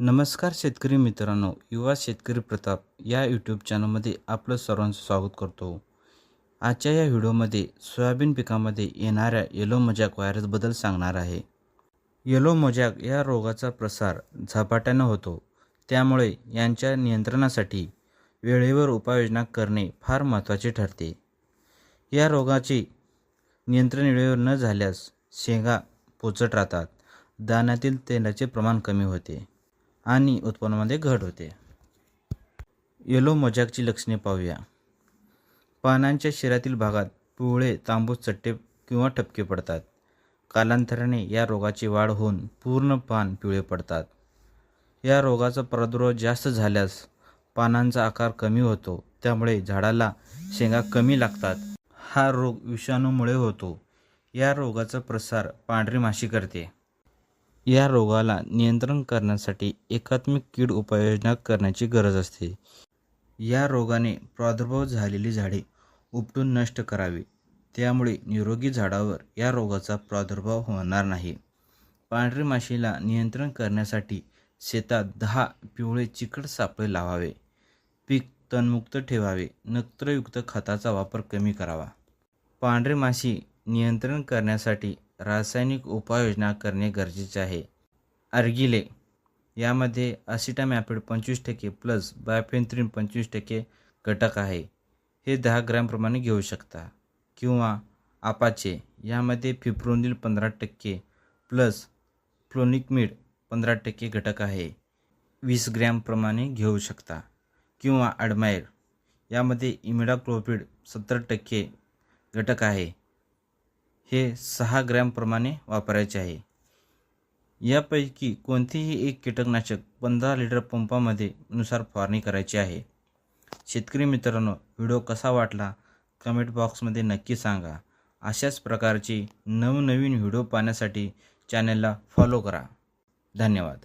नमस्कार शेतकरी मित्रांनो युवा शेतकरी प्रताप या यूट्यूब चॅनलमध्ये आपलं सर्वांचं स्वागत करतो. आजच्या या व्हिडिओमध्ये सोयाबीन पिकामध्ये येणाऱ्या येलो मोजॅक व्हायरसबद्दल सांगणार आहे. येलो मोजॅक या रोगाचा प्रसार झपाट्यानं होतो. त्यामुळे यांच्या नियंत्रणासाठी वेळेवर उपाययोजना करणे फार महत्त्वाचे ठरते. या रोगाचे नियंत्रण वेळेवर न झाल्यास शेंगा पोचट राहतात. दाण्यातील तेलाचे प्रमाण कमी होते. आणि उत्पन्नामध्ये घट होते. येलो मोजॅकची लक्षणे पाहूया. पानांच्या शिरातील भागात पिवळे तांबूस चट्टे किंवा ठपके पडतात. कालांतराने या रोगाची वाढ होऊन पूर्ण पान पिवळे पडतात. या रोगाचा प्रादुर्भाव जास्त झाल्यास पानांचा आकार कमी होतो. त्यामुळे झाडाला शेंगा कमी लागतात. हा रोग विषाणूमुळे होतो. या रोगाचा प्रसार पांढरी माशी करते. या रोगाला नियंत्रण करण्यासाठी एकात्मिक कीड उपाययोजना करण्याची गरज असते. या रोगाने प्रादुर्भाव झालेली झाडे उपटून नष्ट करावी. त्यामुळे निरोगी झाडावर या रोगाचा प्रादुर्भाव होणार नाही. पांढरी माशीला नियंत्रण करण्यासाठी शेतात दहा पिवळे चिकट सापळे लावावे. पीक तणमुक्त ठेवावे. नत्रयुक्त खताचा वापर कमी करावा. पांढरी माशी नियंत्रण करण्यासाठी रासायनिक उपाययोजना करणे गरजेचे आहे. अर्गिले यामध्ये असिटामॅपिड पंचवीस टक्के प्लस बायोफेंथ्रीन पंचवीस टक्के घटक आहे. हे दहा ग्रॅमप्रमाणे घेऊ शकता. किंवा आपाचे यामध्ये फिप्रोनिल पंधरा टक्के प्लस फ्लोनिकमिड पंधरा टक्के घटक आहे. वीस ग्रॅमप्रमाणे घेऊ शकता. किंवा अडमायर यामध्ये इमिडाक्लोपिड सत्तर टक्के घटक आहे. हे सहा ग्रॅमप्रमाणे वापरायचे आहे. यापैकी कोणतेही एक कीटकनाशक पंधरा लिटर पंपामध्ये नुसार फवारणी करायची आहे. शेतकरी मित्रांनो व्हिडिओ कसा वाटला? कमेंट बॉक्समध्ये नक्की सांगा. अशाच प्रकारची नवनवीन व्हिडिओ पाहण्यासाठी चॅनलला फॉलो करा. धन्यवाद.